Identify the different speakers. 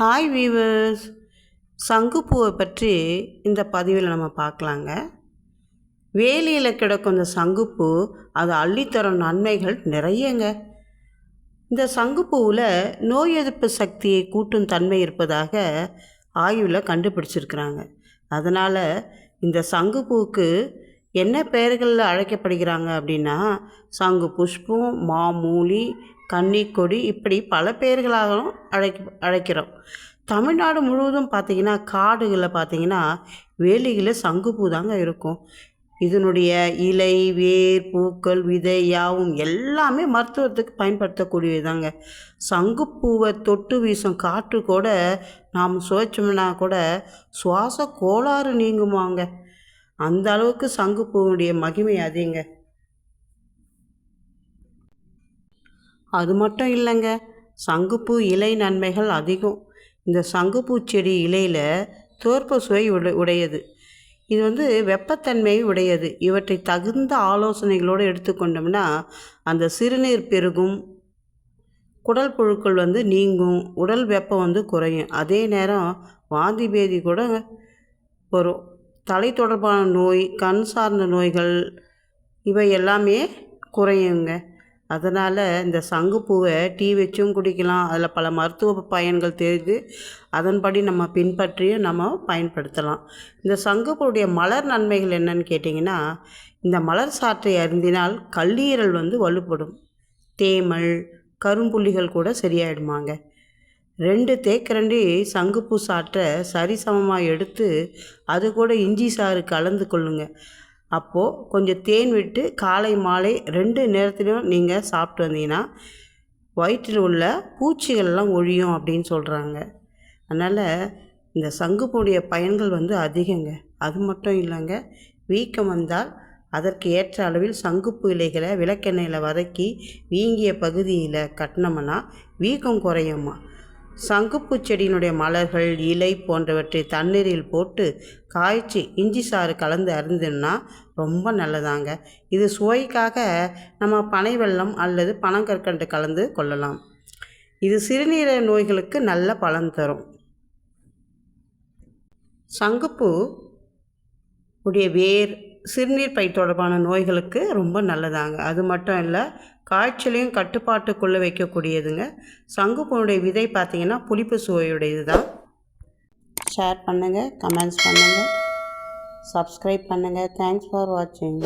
Speaker 1: Hi viewers சங்குப்பூவை பற்றி இந்த பதிவில் நம்ம பார்க்கலாங்க. வேலியில் கிடக்கும் இந்த சங்குப்பூ அது அள்ளித்தரும் நன்மைகள் நிறையங்க. இந்த சங்குப்பூவில் நோய் எதிர்ப்பு சக்தியை கூட்டும் தன்மை இருப்பதாக ஆய்வில் கண்டுபிடிச்சிருக்கிறாங்க. அதனால் இந்த சங்குப்பூவுக்கு என்ன பெயர்களில் அழைக்கப்படுகிறாங்க அப்படின்னா சங்கு புஷ்பம் மாமூலி கன்னிக்கொடி இப்படி பல பெயர்களாகவும் அழைக்க அழைக்கிறோம். தமிழ்நாடு முழுவதும் பார்த்திங்கன்னா காடுகளில் பார்த்திங்கன்னா வேலிகளில் சங்குப்பூ தாங்க இருக்கும். இதனுடைய இலை வேர் பூக்கள் விதை யாவும் எல்லாமே மருத்துவத்துக்கு பயன்படுத்தக்கூடியது தாங்க சங்குப்பூவை தொட்டு வீசும் காற்று கூட நாம் சுவைச்சோம்னா கூட சுவாச கோளாறு நீங்குமாங்க. அந்த அளவுக்கு சங்குப்பூவுடைய மகிமை அதிகங்க. அது மட்டும் இல்லைங்க. சங்குப்பூ இலை நன்மைகள் அதிகம். இந்த சங்குப்பூ செடி இலையில் தோற்ப சுவை உடை உடையது. இது வந்து வெப்பத்தன்மையை உடையது. இவற்றை தகுந்த ஆலோசனைகளோடு எடுத்துக்கொண்டோம்னா அந்த சிறுநீர் பெருகும் குடல் புழுக்கள் வந்து நீங்கும் உடல் வெப்பம் வந்து குறையும். அதே நேரம் வாந்தி பேதி கூட வரும். தலை தொடர்பான நோய் கண் சார்ந்த நோய்கள் இவை எல்லாமே குறையுங்க. அதனால் இந்த சங்குப்பூவை டீ வச்சும் குடிக்கலாம். அதில் பல மருத்துவ பயன்கள் தெரிஞ்சு அதன்படி நம்ம பின்பற்றியும் நம்ம பயன்படுத்தலாம். இந்த சங்குப்பூடைய மலர் நன்மைகள் என்னன்னு கேட்டிங்கன்னா இந்த மலர் சாற்றை அருந்தினால் கல்லீரல் வந்து வலுப்படும். தேமல் கரும்புள்ளிகள் கூட சரியாயிடுமாங்க. ரெண்டு தேக்கரண்டி சங்குப்பூ சாற்றை சரிசமமாக எடுத்து அது கூட இஞ்சி சாறு கலந்து கொள்ளுங்கள் அப்போது கொஞ்சம் தேன் விட்டு காலை மாலை ரெண்டு நேரத்துலையும் நீங்கள் சாப்பிட்டு வந்தீங்கன்னா வயிற்றில் உள்ள பூச்சிகள்லாம் ஒழியும் அப்படின்னு சொல்கிறாங்க அதனால் இந்த சங்குப்பூடைய பயன்கள் வந்து அதிகங்க. அது மட்டும் இல்லைங்க. வீக்கம் வந்தால் அதற்கு ஏற்ற அளவில் சங்குப்பு இலைகளை விளக்கெண்ணெயில் வதக்கி வீங்கிய பகுதியில் கட்டினோம்னா வீக்கம் குறையுமா சங்குப்பூ செடியினுடைய மலர்கள் இலை போன்றவற்றை தண்ணீரில் போட்டு காய்ச்சி இஞ்சி சாறு கலந்து அருந்தினா ரொம்ப நல்லதாங்க. இது சுவைக்காக நம்ம பனை வெள்ளம் அல்லது பனங்கற்கண்டு கலந்து கொள்ளலாம். இது சிறுநீரக நோய்களுக்கு நல்ல பலன் தரும். சங்குப்பூ உடைய வேர் சிறுநீர் பை தொடர்பான நோய்களுக்கு ரொம்ப நல்லதாங்க. அது மட்டும் இல்லை காய்ச்சலையும் கட்டுப்பாட்டுக்குள்ளே வைக்கக்கூடியதுங்க. சங்குப்பூனுடைய விதை பார்த்திங்கன்னா புளிப்பு சுவையுடையது தான். ஷேர் பண்ணுங்கள் கமெண்ட்ஸ் பண்ணுங்கள் சப்ஸ்கிரைப் பண்ணுங்கள் தேங்க்ஸ் ஃபார் வாட்சிங்